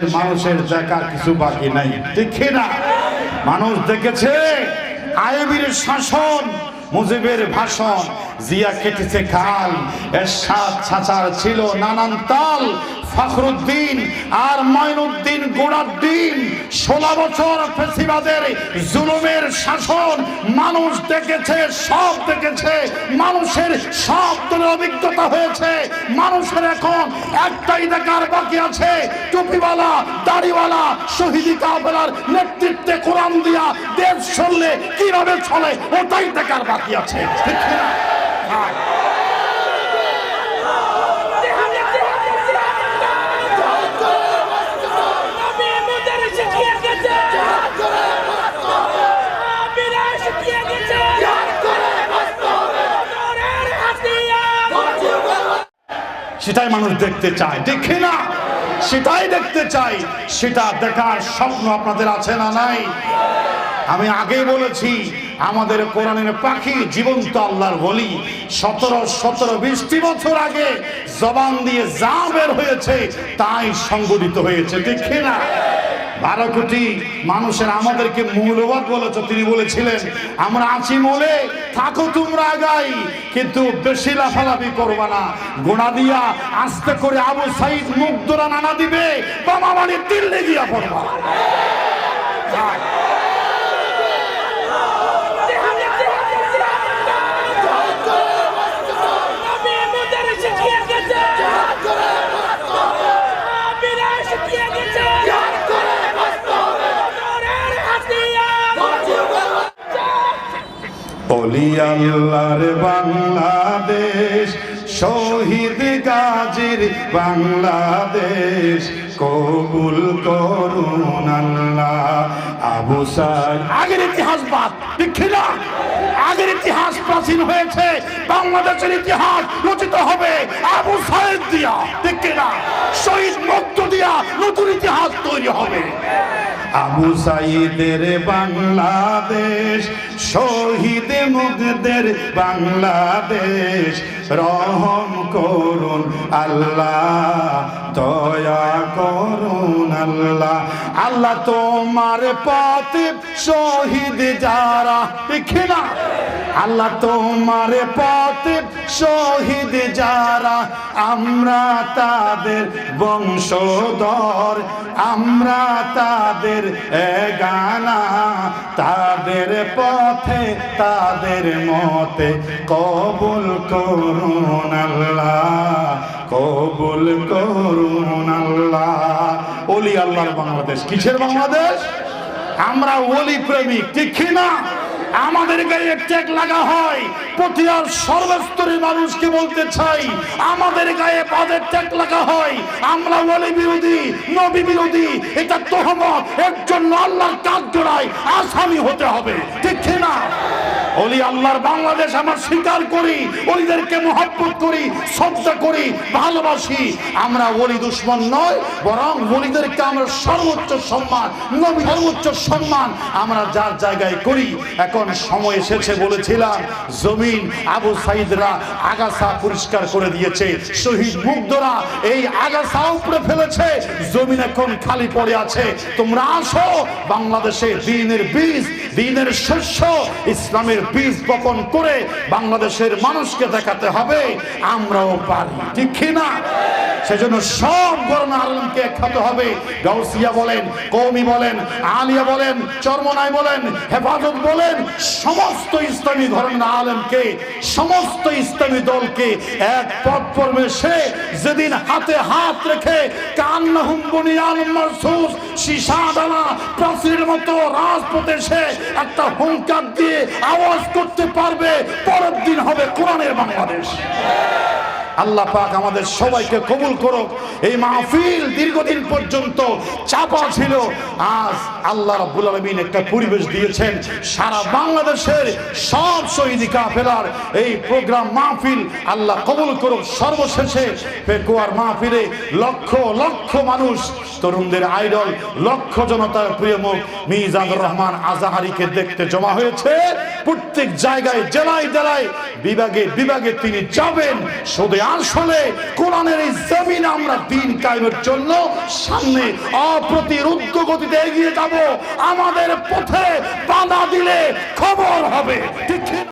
মানুষের দেখা কিছু বাকি নাই। দেখে না। মানুষ দেখেছে আইবির শাসন, মুজিবের ভাষণ, জিয়া কেটেছে খাল, এরশাদ ছাচার ছিল নানান তাল, ফখরুদ্দিন আর মঈনুদ্দিন গোড়াদ্দিন, ষোলো বছর ফেসিবাদের জুলুমের শাসন, মানুষ দেখেছে, সব দেখেছে, মানুষের সব অভিজ্ঞতা হয়েছে, মানুষের এখন একটাই দেখার বাকি আছে টুপিওয়ালা দাড়িওয়ালা, শহীদি কাবলার নেতৃত্বে কোরআন দিয়া দেশ চললে কীভাবে চলে, ওটাই দেখার বাকি আছে ঠিক না সেটাই মানুষ দেখতে চায়। দেখি না সেটাই দেখতে চাই। সেটা দেখার স্বপ্ন আপনাদের আছে না নাই? আমি আগেই বলেছি, আমাদের কোরআনের পাখি জীবন্ত আল্লাহর বলি। সতেরো সতেরো, বিশটি বছর আগে জবান দিয়ে যা বের হয়েছে, তাই সংগঠিত হয়েছে। দেখি না বারো কোটি মানুষের আমাদেরকে মৌলবাদ বলেছ, তিনি বলেছিলেন, আমরা আছি মোলে, থাকো তোমরা আগাই, কিন্তু বেশি লাফালাফি করবা না। গোড়া দিয়া আস্তে করে আবু সাইদ মুখ মুগ্ধরা নানা দিবে, বাবা মানে দিল্লি দিয়া পড়বা। অলি আল্লাহর বাংলাদেশ, শহীদ গাজীর বাংলাদেশ, কবুল করুন আল্লাহ। আবু সাইদ। আগের ইতিহাস বাদ না আগের ইতিহাস প্রাচীন হয়েছে, বাংলাদেশের ইতিহাস রচিত হবে আবু সাইদ দিয়া না শহীদ মুক্ত দিয়া নতুন ইতিহাস তৈরি হবে। আবু সাইদের বাংলাদেশ শহীদ মুগদের বাংলাদেশ। রহম করুন আল্লাহ দয়া করুন আল্লাহ। আল্লাহ তোমার পথে শহীদ যারা না? আল্লাহ তোমার পথে শহীদ যারা, আমরা তাদের বংশধর, আমরা তাদের গানা, তাদের পথে, তাদের মতে কবুল করুন আল্লাহ। কবুল করুন আল্লাহ। ওলি আল্লাহর বাংলাদেশ। কিসের বাংলাদেশ? আমরা ওলি প্রেমিক, ঠিক না? আমাদের গায়ে ট্যাগ লাগা হয়। পটিয়ার সর্বস্তরের মানুষকে বলতে চাই, আমাদের গায়ে পাদের ট্যাগ লাগা হয়। আমরা ওলি বিরোধী, নবী বিরোধী, এটা তহমত, এর জন্য আল্লাহর কাজ জোড়ায়, আসামি হতে হবে, ঠিক না? অলি আল্লাহর বাংলাদেশ আমরা স্বীকার করি, অলিদেরকে মহাব্বত করি, শ্রদ্ধা করি, ভালোবাসি। আমরা ওলি দুশ্মন নয়, বরং অলিদেরকে আমরা সর্বোচ্চ সম্মান, নবী সর্বোচ্চ সম্মান আমরা যার জায়গায় করি। এখন সময় এসেছে বলেছিলাম, জমিন আবু সাইদরা আগাছা পরিষ্কার করে দিয়েছে, শহীদ মুগ্ধরা এই আগাছা উপরে ফেলেছে, জমিন এখন খালি পড়ে আছে। তোমরা আসো, বাংলাদেশে দিনের বীজ, দিনের শস্য, ইসলামের বীজ বপন করে বাংলাদেশের মানুষকে দেখাতে হবে, আমরাও পারি। ঠিক কি না? সেজন্য সব গরমে আলমকে খাতে হবে। গাউসিয়া বলেন কৌমি বলেন, আলিয়া বলেন, চরমনাই বলেন, হেফাজত বলেন, সমস্ত ইসলামী ধর্মের আলেমকে, সমস্ত ইসলামী দলকে এক পথ সে যেদিন হাতে হাত রেখে কান্নাহুম বুনিয়ান মারসুস, সীসা দানা, প্রাচীরের মতো রাজপথে সে একটা হুঙ্কার দিয়ে আওয়াজ করতে পারবে পরের দিন হবে কোরআনের বাংলাদেশ। আল্লাহ পাক আমাদের সবাইকে কবুল করুক। এই মাহফিল দীর্ঘদিন পর্যন্ত চাপা ছিল। আজ আল্লাহ রাব্বুল আলামিন একটা পরিবেশ দিয়েছেন। সারা বাংলাদেশের সব শহীদি কাফেলার এই প্রোগ্রাম মাহফিল আল্লাহ কবুল করুক। সর্বশেষে পেকুয়ার মাহফিলে লক্ষ লক্ষ মানুষ, তরুণদের আইডল, লক্ষ জনতার প্রিয় মুখ মিজানুর রহমান আজাহারিকে দেখতে জমা হয়েছে। প্রত্যেক জায়গায়, জেলায় জেলায় বিভাগে বিভাগে তিনি যাবেন। শুধু আসলে কোরআনের এই জমিন আমরা দিন কায়েমের জন্য সামনে অপ্রতিরুদ্ধ গতিতে এগিয়ে যাব। আমাদের পথে বাধা দিলে খবর হবে। ঠিক